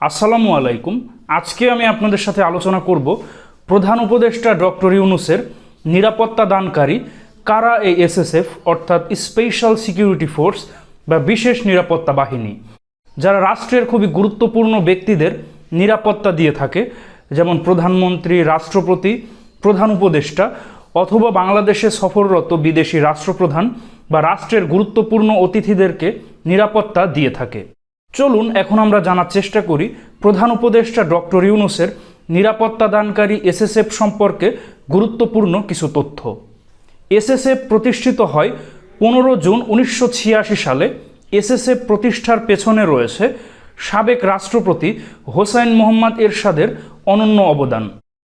আসসালামু আলাইকুম। আজকে আমি আপনাদের সাথে আলোচনা করব প্রধান উপদেষ্টা ডক্টর ইউনুসের নিরাপত্তা দানকারী কারা এই এসএসএফ, অর্থাৎ স্পেশাল সিকিউরিটি ফোর্স বা বিশেষ নিরাপত্তা বাহিনী, যারা রাষ্ট্রের খুবই গুরুত্বপূর্ণ ব্যক্তিদের নিরাপত্তা দিয়ে থাকে, যেমন প্রধানমন্ত্রী, রাষ্ট্রপতি, প্রধান উপদেষ্টা, অথবা বাংলাদেশে সফররত বিদেশি রাষ্ট্রপ্রধান বা রাষ্ট্রের গুরুত্বপূর্ণ অতিথিদেরকে নিরাপত্তা দিয়ে থাকে। চলুন এখন আমরা জানার চেষ্টা করি প্রধান উপদেষ্টা ডক্টর ইউনুসের নিরাপত্তা দানকারী এসএসএফ সম্পর্কে গুরুত্বপূর্ণ কিছু তথ্য। এসএসএফ প্রতিষ্ঠিত হয় পনেরো জুন উনিশশো ছিয়াশি সালে। এসএসএফ প্রতিষ্ঠার পেছনে রয়েছে সাবেক রাষ্ট্রপতি হোসাইন মোহাম্মদ এরশাদের অনন্য অবদান,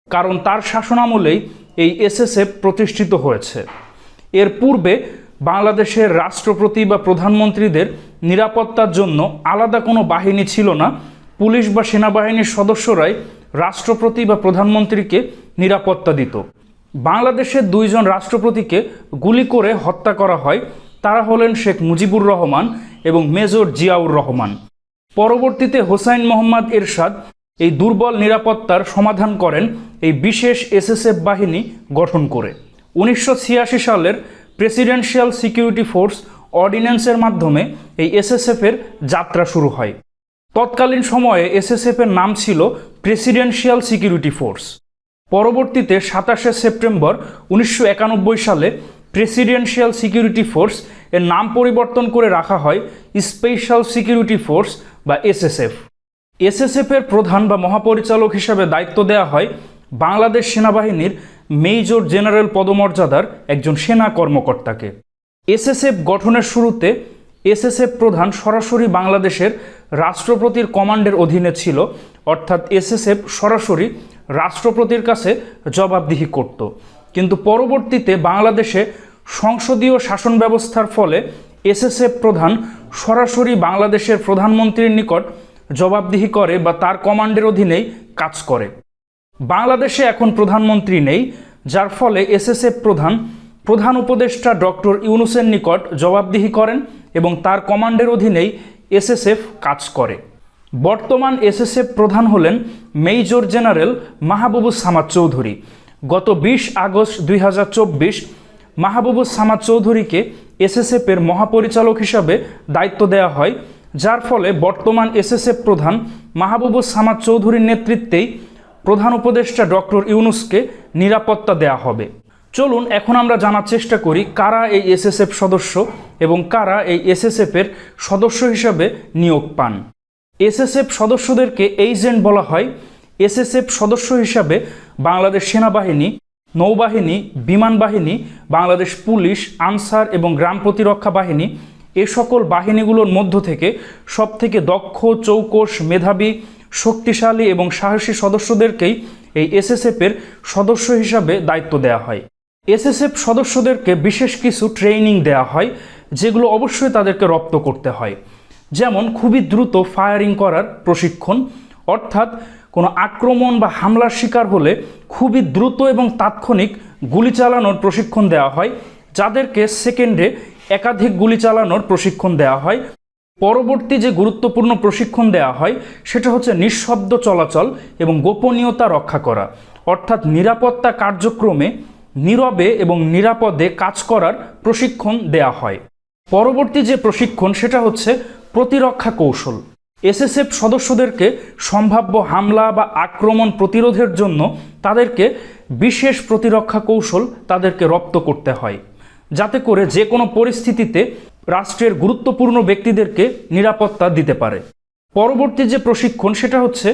কারণ তার শাসনামলেই এই এসএসএফ প্রতিষ্ঠিত হয়েছে। এর পূর্বে বাংলাদেশের রাষ্ট্রপতি বা প্রধানমন্ত্রীদের নিরাপত্তার জন্য আলাদা কোনো বাহিনী ছিল না। পুলিশ বা সেনাবাহিনীর সদস্যরাই রাষ্ট্রপতি বা প্রধানমন্ত্রীকে নিরাপত্তা দিত। বাংলাদেশের দুইজন রাষ্ট্রপতিকে গুলি করে হত্যা করা হয়। তারা হলেন শেখ মুজিবুর রহমান এবং মেজর জিয়াউর রহমান। পরবর্তীতে হোসাইন মোহাম্মদ এরশাদ এই দুর্বল নিরাপত্তার সমাধান করেন এই বিশেষ এসএসএফ বাহিনী গঠন করে। উনিশশো ছিয়াশি সালের প্রেসিডেন্সিয়াল সিকিউরিটি ফোর্স অর্ডিন্যান্সের মাধ্যমে এই এসএসএফের যাত্রা শুরু হয়। তৎকালীন সময়ে এসএসএফের নাম ছিল প্রেসিডেন্সিয়াল সিকিউরিটি ফোর্স পরবর্তীতে সাতাশে সেপ্টেম্বর উনিশশো একানব্বই সালে প্রেসিডেন্সিয়াল সিকিউরিটি ফোর্স এর নাম পরিবর্তন করে রাখা হয় স্পেশাল সিকিউরিটি ফোর্স বা এসএসএফ এসএসএফের প্রধান বা মহাপরিচালক হিসাবে দায়িত্ব দেওয়া হয় বাংলাদেশ সেনাবাহিনীর মেজর জেনারেল পদমর্যাদার একজন সেনা কর্মকর্তাকে। এসএসএফ গঠনের শুরুতে এসএসএফ প্রধান সরাসরি বাংলাদেশের রাষ্ট্রপতির কমান্ডের অধীনে ছিল, অর্থাৎ এসএসএফ সরাসরি রাষ্ট্রপতির কাছে জবাবদিহি করত। কিন্তু পরবর্তীতে বাংলাদেশে সংসদীয় শাসন ব্যবস্থার ফলে এসএসএফ প্রধান সরাসরি বাংলাদেশের প্রধানমন্ত্রীর নিকট জবাবদিহি করে বা তার কমান্ডের অধীনেই কাজ করে। বাংলাদেশে এখন প্রধানমন্ত্রী নেই, যার ফলে এসএসএফ প্রধান প্রধান উপদেষ্টা ডক্টর ইউনুসের নিকট জবাবদিহি করেন এবং তার কমান্ডের অধীনেই এসএসএফ কাজ করে। বর্তমান এসএসএফ প্রধান হলেন মেজর জেনারেল মাহবুবুস সামাদ চৌধুরী। গত বিশ আগস্ট দুই হাজার চব্বিশ মাহবুবুস সামাদ চৌধুরীকে এসএসএফের মহাপরিচালক হিসাবে দায়িত্ব দেওয়া হয়, যার ফলে বর্তমান এসএসএফ প্রধান মাহবুবুস সামাদ চৌধুরীর নেতৃত্বেই প্রধান উপদেষ্টা ডক্টর ইউনুসকে নিরাপত্তা দেয়া হবে। চলুন, এখন আমরা জানার চেষ্টা করি কারা এই এসএসএফ সদস্য এবং কারা এই এসএসএফের সদস্য হিসাবে নিয়োগ পান। এসএসএফ সদস্যদেরকে এজেন্ট বলা হয়। এসএসএফ সদস্য হিসাবে বাংলাদেশ সেনাবাহিনী, নৌবাহিনী, বিমান বাহিনী, বাংলাদেশ পুলিশ, আনসার এবং গ্রাম প্রতিরক্ষা বাহিনী এ সকল বাহিনীগুলোর মধ্য থেকে সবথেকে দক্ষ, চৌকস, মেধাবী শক্তিশালী এবং সাহসী সদস্যদেরকেই এই এসএসএফের সদস্য হিসাবে দায়িত্ব দেওয়া হয়। এসএসএফ সদস্যদেরকে বিশেষ কিছু ট্রেনিং দেওয়া হয়, যেগুলো অবশ্যই তাদেরকে রপ্ত করতে হয়। যেমন, খুবই দ্রুত ফায়ারিং করার প্রশিক্ষণ, অর্থাৎ কোনো আক্রমণ বা হামলার শিকার হলে খুবই দ্রুত এবং তাৎক্ষণিক গুলি চালানোর প্রশিক্ষণ দেওয়া হয়, যাদেরকে সেকেন্ডে একাধিক গুলি চালানোর প্রশিক্ষণ দেওয়া হয়। পরবর্তী যে গুরুত্বপূর্ণ প্রশিক্ষণ দেওয়া হয়, সেটা হচ্ছে নিঃশব্দ চলাচল এবং গোপনীয়তা রক্ষা করা। অর্থাৎ নিরাপত্তা কার্যক্রমে নীরবে এবং নিরাপদে কাজ করার প্রশিক্ষণ দেওয়া হয়। পরবর্তী যে প্রশিক্ষণ, সেটা হচ্ছে প্রতিরক্ষা কৌশল। এসএসএফ সদস্যদেরকে সম্ভাব্য হামলা বা আক্রমণ প্রতিরোধের জন্য তাদেরকে বিশেষ প্রতিরক্ষা কৌশল তাদেরকে রপ্ত করতে হয়। যাতে করে যে কোনো পরিস্থিতিতে রাষ্ট্রের গুরুত্বপূর্ণ ব্যক্তিদেরকে নিরাপত্তা দিতে পারে। পরবর্তী যে প্রশিক্ষণ, সেটা হচ্ছে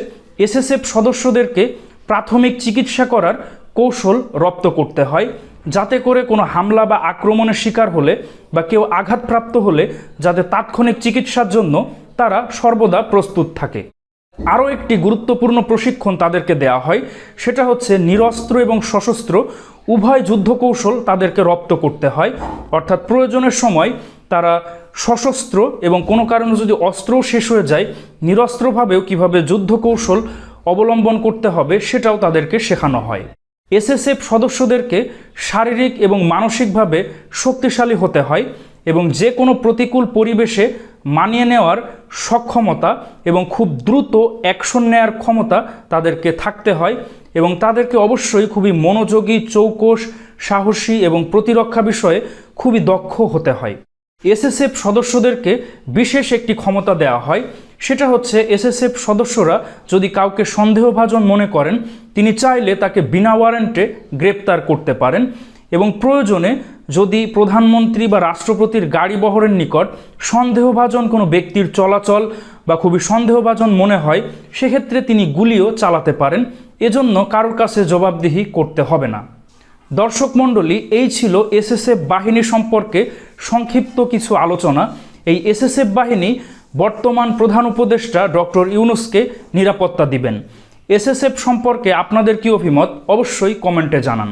এসএসএফ সদস্যদেরকে প্রাথমিক চিকিৎসা করার কৌশল রপ্ত করতে হয়, যাতে করে কোনো হামলা বা আক্রমণের শিকার হলে বা কেউ আঘাতপ্রাপ্ত হলে যাতে তাৎক্ষণিক চিকিৎসার জন্য তারা সর্বদা প্রস্তুত থাকে। আরও একটি গুরুত্বপূর্ণ প্রশিক্ষণ তাদেরকে দেওয়া হয়, সেটা হচ্ছে নিরস্ত্র এবং সশস্ত্র উভয় যুদ্ধ কৌশল তাদেরকে রপ্ত করতে হয়। অর্থাৎ প্রয়োজনের সময় তারা সশস্ত্র এবং কোনো কারণে যদি অস্ত্রও শেষ হয়ে যায়, নিরস্ত্রভাবেও কীভাবে যুদ্ধ কৌশল অবলম্বন করতে হবে সেটাও তাদেরকে শেখানো হয়। এসএসএফ সদস্যদেরকে শারীরিক এবং মানসিকভাবে শক্তিশালী হতে হয় এবং যে কোনো প্রতিকূল পরিবেশে মানিয়ে নেওয়ার সক্ষমতা এবং খুব দ্রুত অ্যাকশন নেওয়ার ক্ষমতা তাদেরকে থাকতে হয় এবং তাদেরকে অবশ্যই খুবই মনোযোগী চৌকস সাহসী এবং প্রতিরক্ষা বিষয়ে খুবই দক্ষ হতে হয়। এসএসএফ সদস্যদেরকে বিশেষ একটি ক্ষমতা দেওয়া হয়। সেটা হচ্ছে এসএসএফ সদস্যরা যদি কাউকে সন্দেহভাজন মনে করেন, তিনি চাইলে তাকে বিনা ওয়ারেন্টে গ্রেপ্তার করতে পারেন এবং প্রয়োজনে যদি প্রধানমন্ত্রী বা রাষ্ট্রপতির গাড়ি বহরের নিকট সন্দেহভাজন কোনো ব্যক্তির চলাচল বা খুবই সন্দেহভাজন মনে হয়, সেক্ষেত্রে তিনি গুলিও চালাতে পারেন। এজন্য কারোর কাছে জবাবদিহি করতে হবে না। দর্শক মণ্ডলী, এই ছিল এসএসএফ বাহিনী সম্পর্কে সংক্ষিপ্ত কিছু আলোচনা। এই এসএসএফ বাহিনী বর্তমান প্রধান উপদেষ্টা ডক্টর ইউনুসকে নিরাপত্তা দিবেন। এসএসএফ সম্পর্কে আপনাদের কি অভিমত? অবশ্যই কমেন্টে জানান।